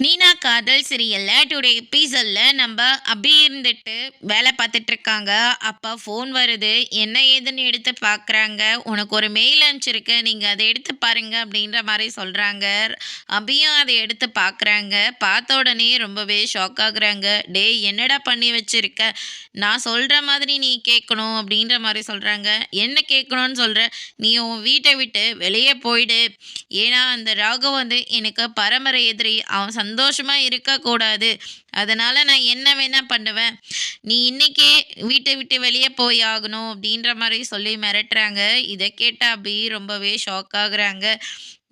நீனா காதல் சீரியல்ல டுடே எபிசோட்ல நம்ம அபி இருந்துட்டு வேலை பார்த்துட்டு இருக்காங்க. அப்போ ஃபோன் வருது. என்ன ஏதுன்னு எடுத்து பார்க்குறாங்க. உனக்கு ஒரு மெயில் அனுப்பிச்சிருக்கு. நீங்கள் அதை எடுத்து பாருங்க அப்படின்ற மாதிரி சொல்கிறாங்க அபியும் அதை எடுத்து பார்க்குறாங்க. பார்த்த உடனே ரொம்பவே ஷாக் ஆகுறாங்க. டேய் என்னடா பண்ணி வச்சிருக்க? நான் சொல்கிற மாதிரி நீ கேட்கணும் அப்படின்ற மாதிரி சொல்கிறாங்க என்ன கேட்கணும்னு சொல்கிற நீ உன் வீட்டை விட்டு வெளியே போயிடு. ஏன்னா அந்த ராகவ் வந்து எனக்கு பரம்பரை எதிரி. அவன் சந்தோஷமாக இருக்கக்கூடாது. அதனால் நான் என்ன வேணால் பண்ணுவேன். நீ இன்றைக்கே வீட்டை விட்டு வெளியே போய் ஆகணும் அப்படின்ற மாதிரி சொல்லி மிரட்டுறாங்க. இதை கேட்டால் அப்படி ரொம்பவே ஷாக் ஆகுறாங்க.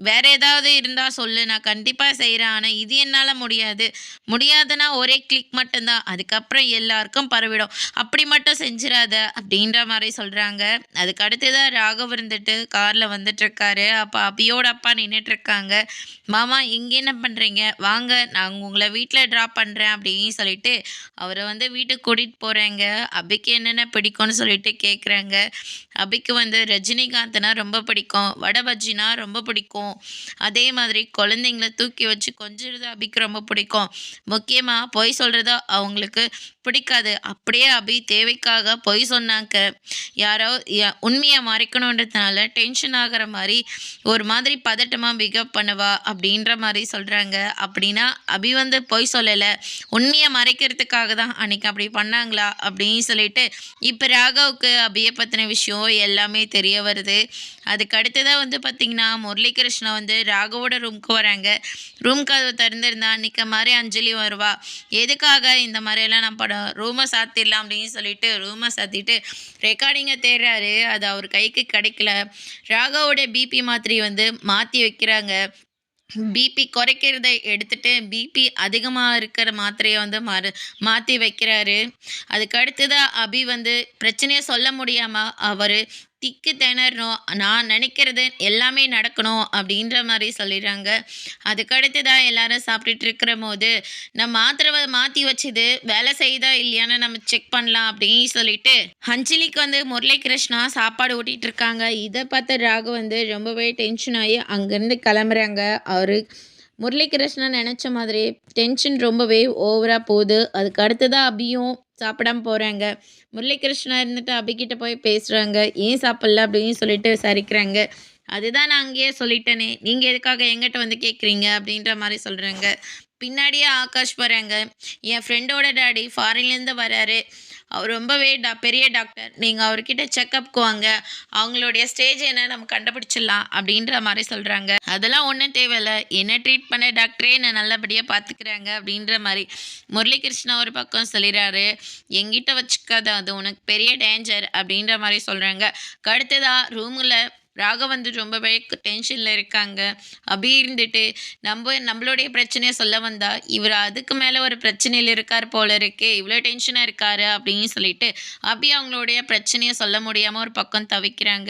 வேற ஏதாவது இருந்தால் சொல்லு நான் கண்டிப்பாக செய்கிறேன் ஆனால் இது என்னால் முடியாது. முடியாதுன்னா ஒரே கிளிக் மட்டும்தான். அதுக்கப்புறம் எல்லாருக்கும் பரவிடும். அப்படி மட்டும் செஞ்சிடாத அப்படின்ற மாதிரி சொல்கிறாங்க அதுக்கு தான் ராகவ் இருந்துட்டு காரில் வந்துட்டுருக்காரு. அப்போ அபியோட அப்பா நின்றுட்டுருக்காங்க மாமா இங்கே என்ன பண்ணுறீங்க வாங்க நான் உங்களை வீட்டில் ட்ராப் பண்ணுறேன் அப்படின்னு சொல்லிட்டு அவரை வந்து வீட்டுக்கு கூட்டிகிட்டு போகிறாங்க அபிக்கு என்னென்ன பிடிக்கும்னு சொல்லிட்டு கேட்குறாங்க அபிக்கு வந்து ரஜினிகாந்த்னா ரொம்ப பிடிக்கும். வடபஜ்ஜினா ரொம்ப பிடிக்கும். அதே மாதிரி குழந்தைங்கள தூக்கி வச்சு கொஞ்சிறது அபிக்கு ரொம்ப பிடிக்கும். முக்கியமாக பொய் சொல்கிறது அவங்களுக்கு பிடிக்காது. அப்படியே அபி தேவைக்காக பொய் சொன்னாங்க. யாரோ உண்மையை மறைக்கணுன்றதுனால டென்ஷன் ஆகிற மாதிரி ஒரு மாதிரி பதட்டமாக பிகப் பண்ணுவா அப்படின்ற மாதிரி சொல்கிறாங்க அப்படின்னா அபி வந்து பொய் சொல்லலை. உண்மையை மறைக்கிறதுக்காக தான் அன்னைக்கு அப்படி பண்ணாங்களா அப்படின்னு சொல்லிட்டு இப்போ ராகவுக்கு அபியை பற்றின விஷயம் எல்லாமே தெரிய வருது. அதுக்கு அடுத்ததாக வந்து பார்த்திங்கன்னா முரளிகிருஷ்ணா வந்து ராகவோட ரூம்க்கு வராங்க. ரூம் கதவு திறந்திருந்தா அன்றைக்க மாதிரி அஞ்சலி வருவா. எதுக்காக இந்த மாதிரியெல்லாம் நான் படம் ரூமை சாத்திடலாம் அப்படின்னு சொல்லிட்டு ரூமை சாத்திட்டு ரெக்கார்டிங்கை தேடுறாரு. அது அவர் கைக்கு கிடைக்கல. ராகாவோட பிபி மாத்திரை வந்து மாற்றி வைக்கிறாங்க. பிபி குறைக்கிறத எடுத்துட்டு பிபி அதிகமாக இருக்கிற மாத்திரையை வந்து மாறு மாற்றி வைக்கிறாரு. அதுக்கு அடுத்ததாக அபி வந்து பிரச்சனையை சொல்ல முடியாமல் அவர் திக்கு திணறணும். நான் நினைக்கிறது எல்லாமே நடக்கணும் அப்படின்ற மாதிரி சொல்லிடுறாங்க. அதுக்கு தான் எல்லாரும் சாப்பிட்டுட்டு இருக்கிற போது நான் மாத்திரை மாற்றி வச்சது வேலை செய்யுதா இல்லையான்னு நம்ம செக் பண்ணலாம் அப்படின்னு சொல்லிட்டு அஞ்சலிக்கு வந்து முரளி கிருஷ்ணா சாப்பாடு ஊட்டிகிட்டு இருக்காங்க இதை பார்த்த ராகு வந்து ரொம்பவே டென்ஷன் ஆகி அங்கேருந்து கிளம்புறாங்க. அவர் முரளிகிருஷ்ணன் நினச்ச மாதிரி டென்ஷன் ரொம்பவே ஓவராக போகுது. அதுக்கு அடுத்ததாக அபியும் சாப்பிடாம போகிறாங்க முரளிகிருஷ்ணா இருந்துட்டு அபிக்கிட்ட போய் பேசுகிறாங்க ஏன் சாப்பிட்ல அப்படின்னு சொல்லிட்டு விசாரிக்கிறாங்க. அதுதான் நான் அங்கேயே சொல்லிட்டேனே. நீங்கள் எதுக்காக எங்கிட்ட வந்து கேட்குறீங்க அப்படின்ற மாதிரி சொல்கிறாங்க பின்னாடியே ஆகாஷ் வராங்க. என் ஃப்ரெண்டோட டாடி ஃபாரின்லேருந்து வராரு. அவர் ரொம்பவே டா பெரிய டாக்டர். நீங்கள் அவர்கிட்ட செக்கப்க்கு வாங்க. அவங்களுடைய ஸ்டேஜ் என்ன? நம்ம கண்டுபிடிச்சிடலாம் அப்படின்ற மாதிரி சொல்கிறாங்க அதெல்லாம் ஒன்றும் தேவையில்ல. என்ன ட்ரீட் பண்ண டாக்டரே என்னை நல்லபடியாக பார்த்துக்கிறாங்க அப்படின்ற மாதிரி முரளிகிருஷ்ணா ஒரு பக்கம் சொல்லிடுறாரு எங்கிட்ட வச்சுக்காத அது உனக்கு பெரிய டேஞ்சர் அப்படின்ற மாதிரி சொல்கிறாங்க அடுத்ததாக ரூமில் ராக வந்து ரொம்பவே டென்ஷனில் இருக்காங்க. அப்படி இருந்துட்டு நம்ம நம்மளுடைய பிரச்சனையை சொல்ல வந்தா இவர் அதுக்கு மேலே ஒரு பிரச்சனையில் இருக்கார் போல இருக்கே இவ்வளோ டென்ஷனாக இருக்காரு அப்படின்னு சொல்லிட்டு அபி அவங்களுடைய பிரச்சனையை சொல்ல முடியாமல் ஒரு பக்கம் தவிக்கிறாங்க.